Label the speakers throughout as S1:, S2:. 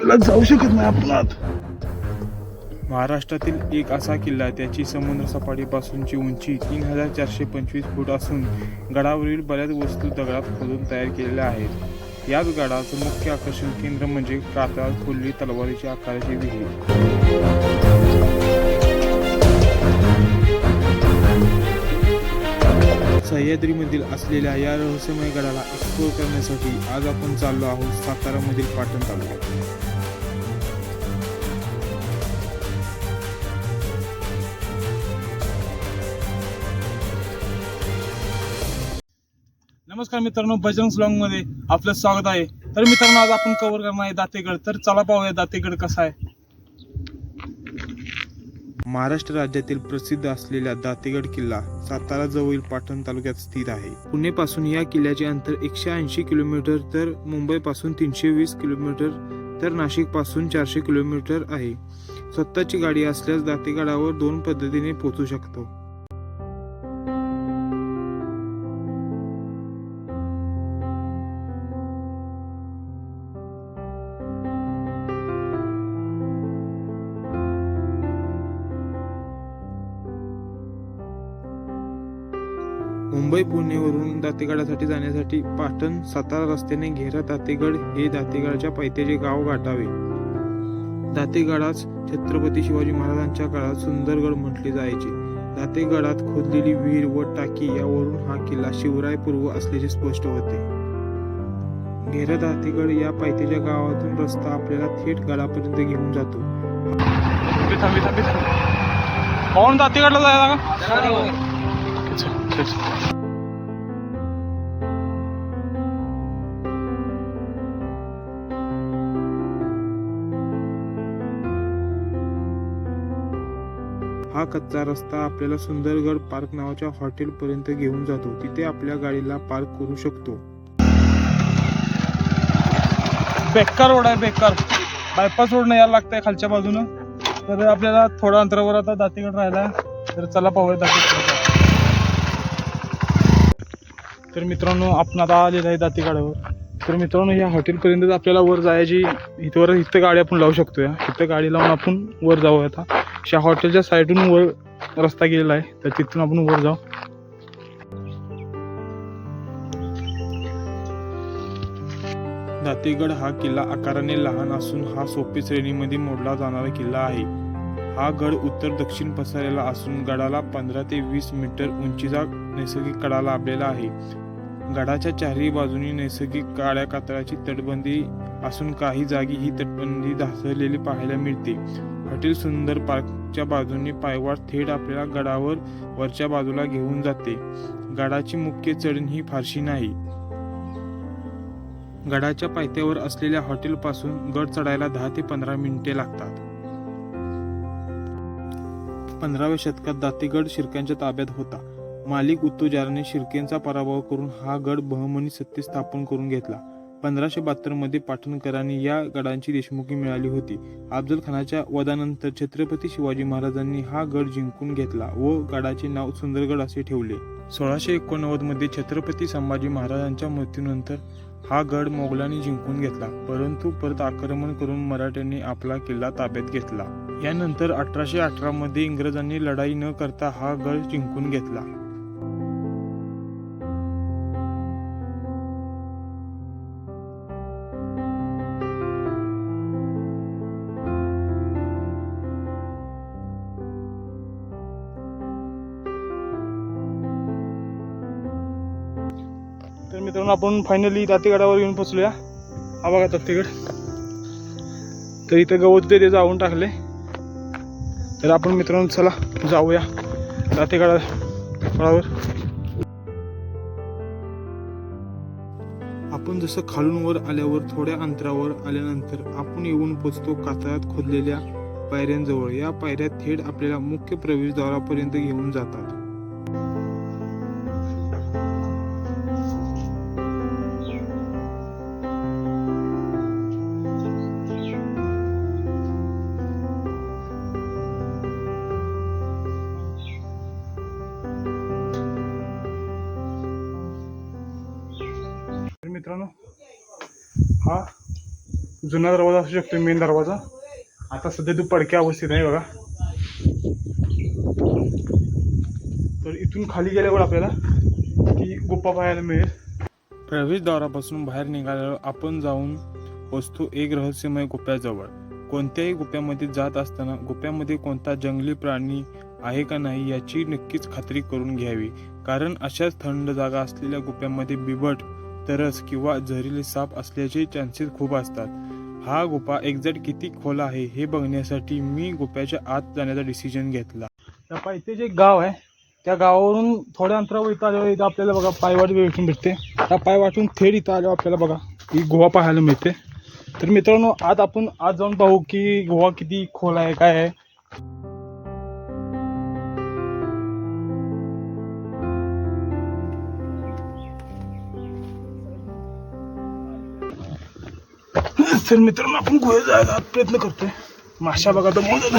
S1: आपल्याला जाऊ शकत नाही आपण आत
S2: महाराष्ट्रातील एक असा किल्ला त्याची समुद्र सपाटीपासूनची उंची तीन हजार चारशे पंचवीस फूट असून गडावरील बऱ्याच वस्तू दगडात खोदून तयार केलेल्या आहेत. याच गडाचं मुख्य आकर्षण केंद्र म्हणजे कातळात खोलली तलवारीच्या आकाराची विहीर. सह्याद्रीमधील असलेल्या या रहस्यमय गडाला एक्सप्लोर करण्यासाठी आज आपण चाललो आहोत सातारामधील पाटण तालुक्यात. नमस्कार मित्रांनो बजरंग स्लॉंगमध्ये आपलं स्वागत आहे. तर मित्रांनो आज आपण कव्हर करणार आहे दातेगड. तर चला पाहूया दातेगड कसा आहे. महाराष्ट्र राज्यातील प्रसिद्ध असलेला दातेगड किल्ला सातारा जवळील पाटण तालुक्यात स्थित आहे. पुणे पासून या किल्ल्याचे अंतर एकशे ऐंशी किलोमीटर तर मुंबई पासून तीनशे वीस किलोमीटर तर नाशिकपासून चारशे किलोमीटर आहे. स्वतःची गाडी असल्यास दातेगडावर दोन पद्धतीने पोहोचू शकतो. मुंबई पुणेवरून दातेगडासाठी जाण्यासाठी पाटण सातारा रस्त्याने घेरा दातेगड हे दातेगडच्या पैत्याचे गाव गाठावे. दातेगडास छत्रपती शिवाजी महाराजांच्या काळात सुंदरगड म्हटले जायचे. दातेगडात खोदलेली विहीर व टाकी यावरून हा किल्ला शिवराय पूर्व असल्याचे स्पष्ट होते. घेरा दातेगड या पैत्याच्या गावातून रस्ता आपल्याला थेट गडापर्यंत घेऊन जातो. थांबी थांबी थांबी पाहून दातेगडला जायला का हा कच्चा रस्ता आपल्याला सुंदरगड पार्क नावाच्या हॉटेल पर्यंत घेऊन जातो. तिथे आपल्या गाडीला पार्क करू शकतो.
S1: बेकार रोड आहे बेकार बायपास रोड यायला लागतंय खालच्या बाजूनं. तर आपल्याला थोड्या अंतरावर आता दातेगड राहिला तर चला पाहूया दातेगड. तर मित्रांनो आपण आता आलेला आहे दातेगडावर तर मित्रांनो ह्या हॉटेलपर्यंतच आपल्याला वर जायची इथवर इथं गाडी आपण लावू शकतो या इथं गाडी लावून आपण वर जाऊ आता. अशा हॉटेलच्या साईडून वर रस्ता गेलेला आहे तर तिथून आपण वर जाऊ.
S2: दातेगड हा किल्ला आकाराने लहान असून हा सोपी श्रेणीमध्ये मोडला जाणारा किल्ला आहे. हा गड उत्तर दक्षिण पसरलेला असून गडाला पंधरा ते वीस मीटर उंचीचा नैसर्गिक कडा लाभलेला आहे. गडाच्या चारही बाजूनी नैसर्गिक काळ्या कातळाची तटबंदी असून काही जागी ही तटबंदी ढासळलेली पाहायला मिळते. हॉटेल सुंदर पार्कच्या बाजूने पायवाट थेट आपल्याला गडावर वरच्या बाजूला घेऊन जाते. गडाची मुख्य चढण ही फारशी नाही. गडाच्या पायथ्यावर असलेल्या हॉटेलपासून गड चढायला दहा ते पंधरा मिनिटे लागतात. पंधराव्या शतकात दातेगड शिर्क्यांच्या ताब्यात होता. मालिक उत्तुजाराने शिर्केंचा पराभव करून हा गड बहमनी सत्ते स्थापन करून घेतला. पंधराशे बहात्तरमध्ये पाटणकरांनी या गडांची देशमुखी मिळाली होती. अफजल खानाच्या वधानंतर छत्रपती शिवाजी महाराजांनी हा गड जिंकून घेतला व गडाचे नाव सुंदरगड असे ठेवले. सोळाशे एकोणनव्वदमध्ये छत्रपती संभाजी महाराजांच्या मृत्यूनंतर हा गड मोगलांनी जिंकून घेतला परंतु परत आक्रमण करून मराठ्यांनी आपला किल्ला ताब्यात घेतला. यानंतर अठराशे अठरा मध्ये इंग्रजांनी लढाई न करता हा गड जिंकून घेतला.
S1: मित्रांनो आपण फायनली दातेगडावर येऊन पोचलोया. हा बघा दातेगड तर इथं गवत ते जाऊन टाकले. तर आपण मित्रांनो चला जाऊया. दातेगडा गडावर
S2: आपण जसं खालून वर आल्यावर थोड्या अंतरावर आल्यानंतर आपण येऊन पोचतो कातळात खोदलेल्या पायऱ्यांजवळ. या पायऱ्या थेट आपल्याला मुख्य प्रवेशद्वारापर्यंत घेऊन जातात.
S1: मित्रांनो हा जुना दरवाजा असू शकतो मेन दरवाजा. आता सध्या तो पडक्या अवस्थेत आहे बघा. तर इथून खाली गेल्यावर आपल्याला ती गुप्पा पाहायला मिळेल.
S2: प्रवेशद्वारापासून बाहेर निघाल्यावर आपण जाऊन वस्तू एक रहस्यमय गुप्याजवळ कोणत्याही गुप्यामध्ये जात असताना गुप्यामध्ये कोणता जंगली प्राणी आहे का नाही याची नक्कीच खात्री करून घ्यावी. कारण अशाच थंड जागा असलेल्या गुप्यामध्ये बिबट तरस किंवा झरीले साप असल्याचे चान्सेस खूप असतात. हा गुफा एक्झॅक्ट किती खोल आहे हे बघण्यासाठी मी गुफ्याच्या आत जाण्याचा डिसिजन घेतला.
S1: त्या पायथे जे गाव आहे त्या गावावरून थोड्या अंतरावर इथं आल्यावर इथं आपल्याला बघा पायवाट भेटून भेटते. त्या पायवाटून थेट इथं आल्यावर आपल्याला बघा. ही गुहा पाहायला मिळते. तर मित्रांनो आज आपण आज जाऊन पाहू की गुहा किती खोल आहे काय आहे. तर मित्रांनो आपण गुहे जायला प्रयत्न करतोय. माशा बघा तर मोजत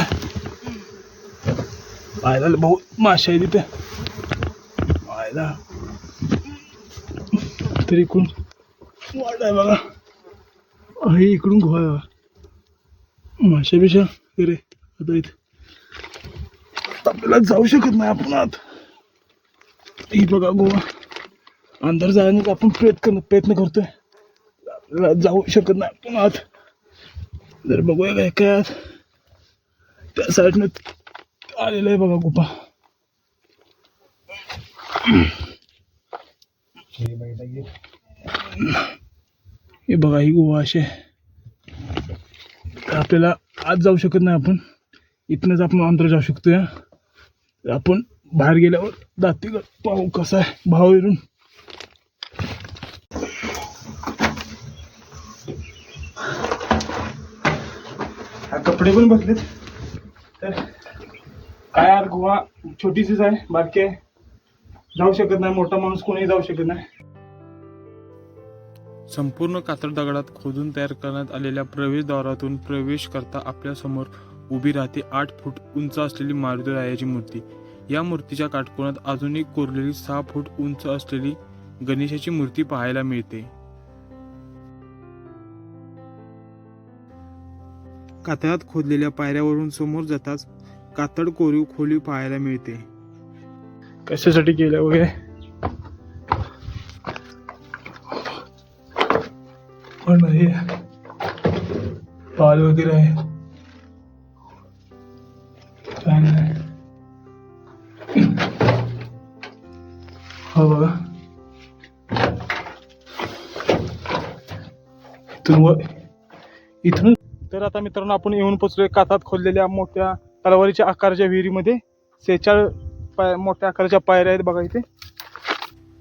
S1: पाहायला बहुत माशा आहे तिथे पाहायला. तरी इकडून वाट आहे बघा. हे इकडून गुहा आहे बघा. माशा बिशा अरे आता इथे. आपल्याला जाऊ शकत नाही आपण आत. ही बघा गोवा अंदर जाण्याचा आपण प्रयत्न प्रयत्न करतोय. आपल्याला जाऊ शकत नाही. आपण जर बघूया काय काय आत त्या साईडनं आलेलं आहे बघा गुफा. हे बघा ही गुहा अशी आहे. आपल्याला आज जाऊ शकत नाही आपण. इथनंच आपण अंतर जाऊ शकतो या आपण बाहेर गेल्यावर दातीगड पाहू कसा आहे भाव येऊन कपडे पण बसलेत. तर काय यार गोवा छोटीशीच आहे बाकी जाऊ शकत नाही मोठा माणूस कोणी जाऊ शकत नाही.
S2: संपूर्ण कातळ दगडात खोदून तयार करण्यात आलेल्या प्रवेशद्वारातून प्रवेश करता आपल्यासमोर उभी राहते आठ फूट उंच असलेली मारुती रायाची मूर्ती. या मूर्तीच्या काटकोणात अजूनही कोरलेली सहा फूट उंच असलेली गणेशाची मूर्ती पाहायला मिळते. कातळात खोदलेल्या पायऱ्यावरून समोर जाताच कातड कोरीव खोली पाहायला मिळते.
S1: कशासाठी केलं वगैरे? पण हे पाल वगैरे आहे. काय नाही. हो बघा. इथून इथून तर आता मित्रांनो आपण येऊन पोचलोय कातात खोदलेल्या मोठ्या तलवारीच्या आकाराच्या विहिरीमध्ये. सेचाळ पाय मोठ्या आकाराच्या पायऱ्या आहेत बघा इथे.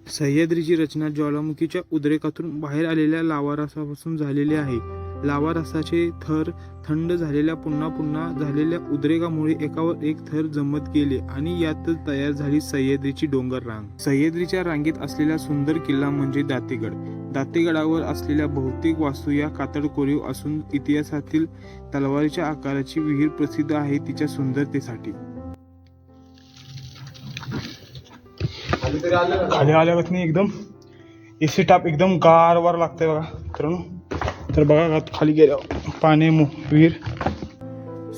S2: सह्याद्रीची रचना ज्वालामुखीच्या उद्रेकातून बाहेर आलेल्या लावारसापासून झालेली आहे. लावारसाचे थर थंड झालेल्या पुन्हा पुन्हा झालेल्या उद्रेकामुळे एकावर एक थर जमत गेले आणि यातच तयार झाली सह्याद्रीची डोंगर रांग. सह्याद्रीच्या रांगेत असलेला सुंदर किल्ला म्हणजे दातेगड. दातेगडावर असलेल्या बहुतेक वास्तू या कातड कोरीव असून इतिहासातील तलवारीच्या आकाराची विहीर प्रसिद्ध आहे तिच्या सुंदरतेसाठी.
S1: खाली आल्यावर नाही एकदम एसी टाप एकदम गारवार लागतंय बघा मित्रांनो. तर बघा आत खाली पाणी मु विहीर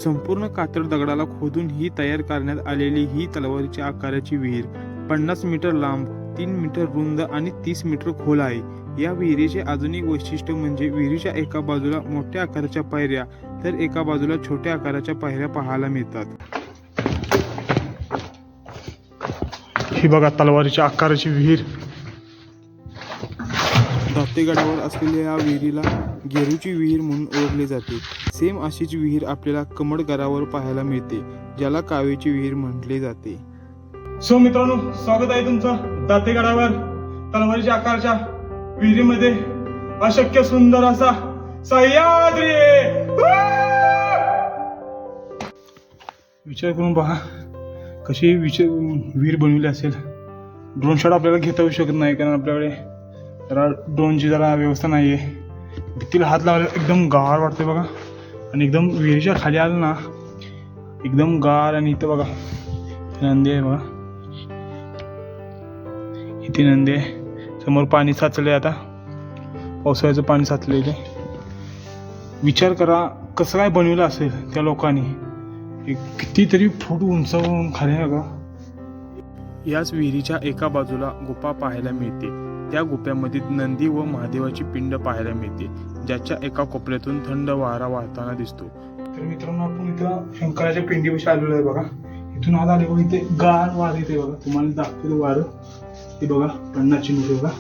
S2: संपूर्ण कातळ दगडाला खोदून ही तयार करण्यात आलेली ही तलवारीच्या आकाराची विहीर. पन्नास मीटर लांब तीन मीटर रुंद आणि तीस मीटर खोल आहे. या विहिरीचे एक वैशिष्ट्य म्हणजे विहिरीच्या एका बाजूला मोठ्या आकाराच्या पायऱ्या तर एका बाजूला छोट्या आकाराच्या पायऱ्या पाहायला मिळतात.
S1: ही बघा तलवारीच्या आकाराची विहीर.
S2: दातेगडावर असलेल्या या विहिरीला गेरूची विहीर म्हणून ओढली जाते. सेम अशीच विहीर आपल्याला कमडगरावर पाहायला मिळते ज्याला कावेची विहीर म्हटले जाते.
S1: सो मित्रांनो स्वागत आहे तुमचं दातेगडावर तलवारीच्या आकाराच्या विहिरीमध्ये. अशक्य सुंदर असा सह्याद्री! विचार करून पहा कशी विचार विहीर बनवली असेल. ड्रोन शॉट आपल्याला घेता येऊ शकत नाही कारण आपल्याकडे जरा ड्रोनची जरा व्यवस्था नाही आहे भीतीला हात लावला एकदम गार वाटते बघा. आणि एकदम विहिरीच्या खाली आलं ना एकदम गार आणि इथं बघा नंदी आहे बघा. इथे नंदी आहे. समोर पाणी साचले आता. पावसाळ्याचं पाणी साचले इथे. विचार करा कसं काय बनवलं असेल त्या लोकांनी? कितीतरी फूट उंचावून खाली आहे का
S2: याच विहिरीच्या एका बाजूला गुफा पाहायला मिळते. त्या गुप्यामध्ये नंदी व महादेवाची पिंड पाहायला मिळते ज्याच्या एका कोपऱ्यातून थंड वारा वाहताना दिसतो.
S1: तर मित्रांनो आपण इथं शंकराच्या पिंडीपाशी आलेलो आहे बघा. इथून आज आले बघा इथे गार वार येते बघा. तुम्हाला दाखवलं वारं ते बघा पन्नाची नोट बघा.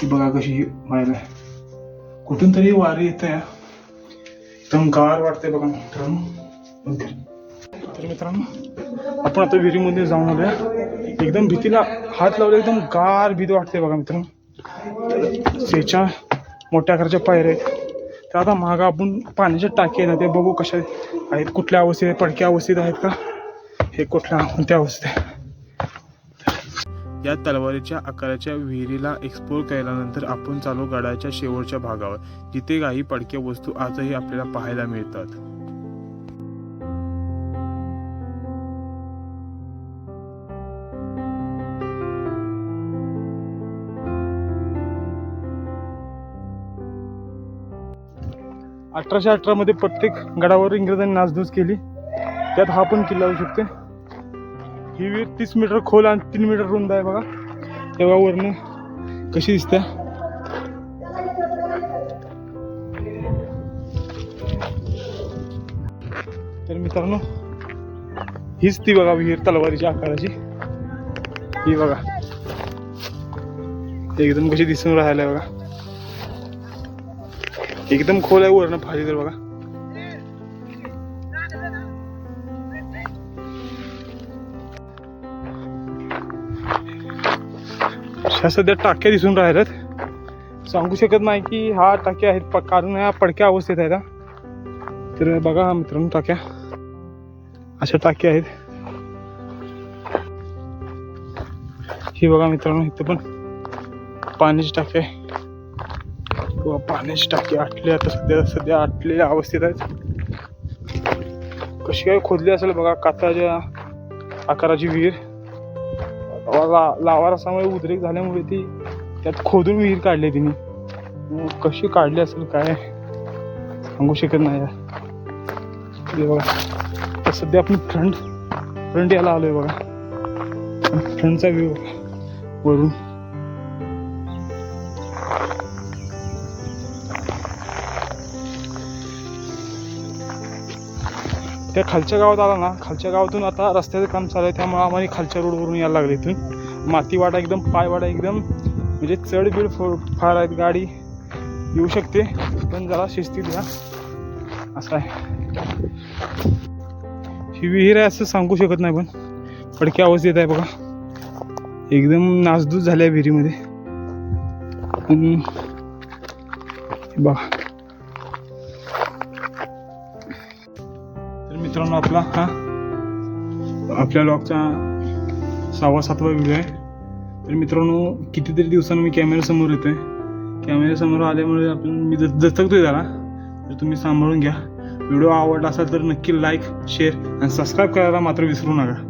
S1: ती बघा कशी व्हायला कुठून तरी वारी येत आहे एकदम गार वाटते बघा मित्रांनो. तर मित्रांनो आपण आता विहिरीमध्ये जाऊन आलोय. एकदम भीतीला हात लावले एकदम गार भीती वाटते बघा मित्रांनो. त्याच्या मोठ्या आकाराच्या पायऱ्या आहेत. तर आता मागं आपण पाण्याच्या टाकी आहे ना ते बघू कशा आहेत कुठल्या अवस्थेत आहेत पडक्या अवस्थेत आहेत का? हे कुठल्या कोणत्या अवस्थेत? आहे
S2: या तलवारीच्या आकाराच्या विहिरीला एक्सप्लोर केल्यानंतर आपण चालू गडाच्या शेवटच्या भागावर जिथे काही पडक्या वस्तू आजही आपल्याला पाहायला मिळतात.
S1: अठराशे अठरामध्ये प्रत्येक गडावर इंग्रजांनी नासधूस केली. त्यात हा पण किल्ला होऊ शकते. ही विहीर तीस मीटर खोल आणि तीन मीटर रुंद आहे बघा. तेव्हा वरनं कशी दिसते? तर मित्रांनो हीच ती बघा विहीर तलवारीच्या आकाराची. ही बघा. एकदम कशी दिसून राहिलाय बघा. एकदम खोल आहे वरण फाली तर बघा. ह्या सध्या टाक्या दिसून राहिल्यात. सांगू शकत नाही की हा टाक्या आहेत प- कारण ह्या पडक्या अवस्थेत आहेत तर बघा हा मित्रांनो टाक्या. अशा टाक्या आहेत. ही बघा मित्रांनो इथं पण पाण्याची टाकी आहे. किंवा पाण्याची टाकी आटली आता सध्या सध्या आटलेल्या अवस्थेत आहेत कशी काय खोदली असेल बघा काताच्या आकाराची विहीर. ला उद्रेक झाल्यामुळे ती त्यात खोदून विहीर काढली तिने. कशी काढली असेल काय सांगू शकत नाही. यार. बघा तर सध्या आपण फ्रंट फ्रंट याला आलोय बघा. फ्रंटचा व्ह्यू वरून. त्या खालच्या गावात आला ना खालच्या गावातून आता रस्त्याचं काम चालू आहे त्यामुळे आम्हाला खालच्या रोडवरून यायला लागले इथून. मातीवाडा एकदम पायवाडा एकदम म्हणजे चढ बीड फो- फार आहेत गाडी. येऊ शकते पण जरा शिस्तीत द्या असं आहे. ही विहीर आहे असं सांगू शकत नाही पण. फडक्या आवाज येत आहे बघा. एकदम नासधूस झाल्या विहिरीमध्ये. बघा. मित्रांनो आपला हा? आपल्या लॉकचा सहावा सातवा व्हिडिओ आहे. तर मित्रांनो कितीतरी दिवसांनी मी कॅमेऱ्यासमोर येतोय. कॅमेऱ्यासमोर आल्यामुळे आपण मी द- आहे जरा तर तुम्ही सांभाळून घ्या. व्हिडिओ आवडला असेल तर नक्की लाईक शेअर आणि सबस्क्राईब करायला मात्र विसरू नका.